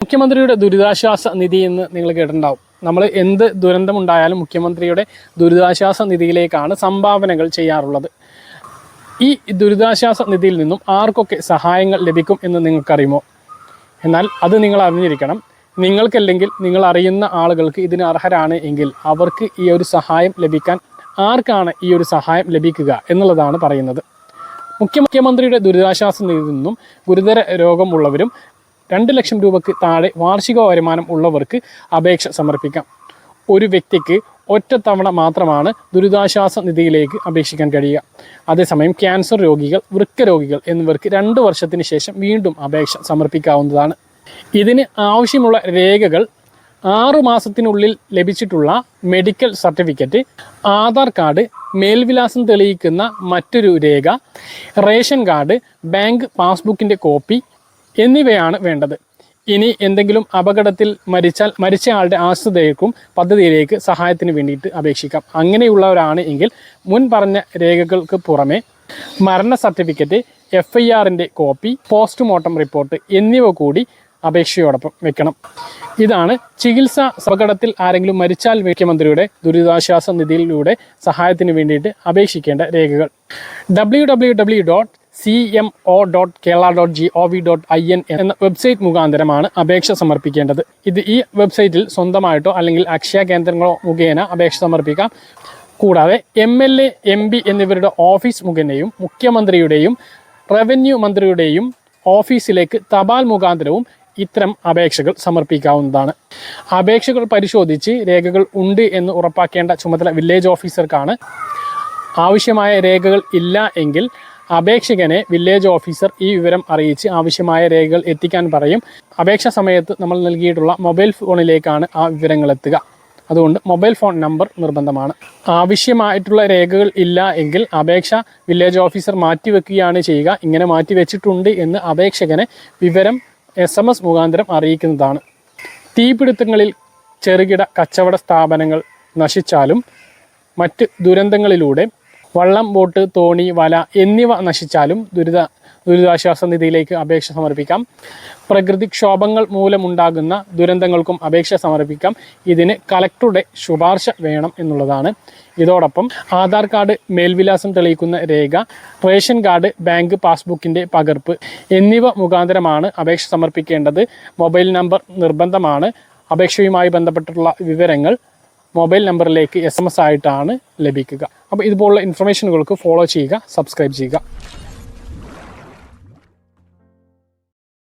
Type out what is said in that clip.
മുഖ്യമന്ത്രിയുടെ ദുരിതാശ്വാസ നിധി എന്ന് നിങ്ങൾ കേട്ടിട്ടുണ്ടാവും. നമ്മൾ എന്ത് ദുരന്തമുണ്ടായാലും മുഖ്യമന്ത്രിയുടെ ദുരിതാശ്വാസ നിധിയിലേക്കാണ് സംഭാവനകൾ ചെയ്യാറുള്ളത്. ഈ ദുരിതാശ്വാസ നിധിയിൽ നിന്നും ആർക്കൊക്കെ സഹായങ്ങൾ ലഭിക്കും എന്ന് നിങ്ങൾക്കറിയുമോ? എന്നാൽ അത് നിങ്ങൾ അറിഞ്ഞിരിക്കണം. നിങ്ങൾക്കല്ലെങ്കിൽ നിങ്ങൾ അറിയുന്ന ആളുകൾക്ക് ഇതിന് അർഹരാണ് എങ്കിൽ അവർക്ക് ഈ ഒരു സഹായം ലഭിക്കാൻ ആർക്കാണ് ഈ ഒരു സഹായം ലഭിക്കുക എന്നുള്ളതാണ് പറയുന്നത്. മുഖ്യമുഖ്യമന്ത്രിയുടെ ദുരിതാശ്വാസ നിധിയിൽ നിന്നും ഗുരുതര രോഗമുള്ളവരും രണ്ട് ലക്ഷം രൂപയ്ക്ക് താഴെ വാർഷിക വരുമാനം ഉള്ളവർക്ക് അപേക്ഷ സമർപ്പിക്കാം. ഒരു വ്യക്തിക്ക് ഒറ്റത്തവണ മാത്രമാണ് ദുരിതാശ്വാസ നിധിയിലേക്ക് അപേക്ഷിക്കാൻ കഴിയുക. അതേസമയം ക്യാൻസർ രോഗികൾ വൃക്കരോഗികൾ എന്നിവർക്ക് രണ്ട് വർഷത്തിന് ശേഷം വീണ്ടും അപേക്ഷ സമർപ്പിക്കാവുന്നതാണ്. ഇതിന് ആവശ്യമുള്ള രേഖകൾ ആറു മാസത്തിനുള്ളിൽ ലഭിച്ചിട്ടുള്ള മെഡിക്കൽ സർട്ടിഫിക്കറ്റ് ആധാർ കാർഡ് മേൽവിലാസം തെളിയിക്കുന്ന മറ്റൊരു രേഖ റേഷൻ കാർഡ് ബാങ്ക് പാസ്ബുക്കിന്റെ കോപ്പി എന്നിവയാണ് വേണ്ടത്. ഇനി എന്തെങ്കിലും അപകടത്തിൽ മരിച്ചാൽ മരിച്ചയാളുടെ ആശ്രിതർക്കും പദ്ധതിയിലേക്ക് സഹായത്തിന് വേണ്ടിയിട്ട് അപേക്ഷിക്കാം. അങ്ങനെയുള്ളവരാണ് എങ്കിൽ മുൻ പറഞ്ഞ രേഖകൾക്ക് പുറമെ മരണ സർട്ടിഫിക്കറ്റ് എഫ് ഐ ആറിന്റെ കോപ്പി പോസ്റ്റ്മോർട്ടം റിപ്പോർട്ട് എന്നിവ കൂടി അപേക്ഷയോടൊപ്പം വെക്കണം. ഇതാണ് ചികിത്സ അപകടത്തിൽ ആരെങ്കിലും മരിച്ചാൽ മുഖ്യമന്ത്രിയുടെ ദുരിതാശ്വാസ നിധിയിലൂടെ സഹായത്തിന് വേണ്ടിയിട്ട് അപേക്ഷിക്കേണ്ട രേഖകൾ. W W W dot C M O dot Kerala dot G O V dot I N എന്ന വെബ്സൈറ്റ് മുഖാന്തരമാണ് അപേക്ഷ സമർപ്പിക്കേണ്ടത്. ഇത് ഈ വെബ്സൈറ്റിൽ സ്വന്തമായിട്ടോ അല്ലെങ്കിൽ അക്ഷയ കേന്ദ്രങ്ങളോ മുഖേന അപേക്ഷ സമർപ്പിക്കാം. കൂടാതെ M L A M P എന്നിവരുടെ ഓഫീസ് മുഖേനയും മുഖ്യമന്ത്രിയുടെയും റവന്യൂ മന്ത്രിയുടെയും ഓഫീസിലേക്ക് തപാൽ മുഖാന്തരവും ഇത്തരം അപേക്ഷകൾ സമർപ്പിക്കാവുന്നതാണ്. അപേക്ഷകൾ പരിശോധിച്ച് രേഖകൾ ഉണ്ട് എന്ന് ഉറപ്പാക്കേണ്ട ചുമതല വില്ലേജ് ഓഫീസർക്കാണ്. ആവശ്യമായ രേഖകൾ ഇല്ല എങ്കിൽ അപേക്ഷകനെ വില്ലേജ് ഓഫീസർ ഈ വിവരം അറിയിച്ച് ആവശ്യമായ രേഖകൾ എത്തിക്കാൻ പറയും. അപേക്ഷ സമയത്ത് നമ്മൾ നൽകിയിട്ടുള്ള മൊബൈൽ ഫോണിലേക്കാണ് ആ വിവരങ്ങൾ എത്തുക. അതുകൊണ്ട് മൊബൈൽ ഫോൺ നമ്പർ നിർബന്ധമാണ്. ആവശ്യമായിട്ടുള്ള രേഖകൾ ഇല്ല എങ്കിൽ അപേക്ഷ വില്ലേജ് ഓഫീസർ മാറ്റിവെക്കുകയാണ് ചെയ്യുക. ഇങ്ങനെ മാറ്റിവെച്ചിട്ടുണ്ട് എന്ന് അപേക്ഷകനെ വിവരം എസ് എം എസ് മുഖാന്തരം അറിയിക്കുന്നതാണ്. തീപിടുത്തങ്ങളിൽ ചെറുകിട കച്ചവട സ്ഥാപനങ്ങൾ നശിച്ചാലും മറ്റ് ദുരന്തങ്ങളിലൂടെ വള്ളം ബോട്ട് തോണി വല എന്നിവ നശിച്ചാലും ദുരിത ദുരിതാശ്വാസ നിധിയിലേക്ക് അപേക്ഷ സമർപ്പിക്കാം. പ്രകൃതിക്ഷോഭങ്ങൾ മൂലമുണ്ടാകുന്ന ദുരന്തങ്ങൾക്കും അപേക്ഷ സമർപ്പിക്കാം. ഇതിന് കലക്ടറുടെ ശുപാർശ വേണം എന്നുള്ളതാണ്. ഇതോടൊപ്പം ആധാർ കാർഡ് മേൽവിലാസം തെളിയിക്കുന്ന രേഖ റേഷൻ കാർഡ് ബാങ്ക് പാസ്ബുക്കിന്റെ പകർപ്പ് എന്നിവ മുഖാന്തരമാണ് അപേക്ഷ സമർപ്പിക്കേണ്ടത്. മൊബൈൽ നമ്പർ നിർബന്ധമാണ്. അപേക്ഷയുമായി ബന്ധപ്പെട്ടിട്ടുള്ള വിവരങ്ങൾ മൊബൈൽ നമ്പറിലേക്ക് എസ് ആയിട്ടാണ് ലഭിക്കുക. അപ്പോൾ ഇതുപോലുള്ള ഇൻഫർമേഷനുകൾക്ക് ഫോളോ ചെയ്യുക സബ്സ്ക്രൈബ് ചെയ്യുക.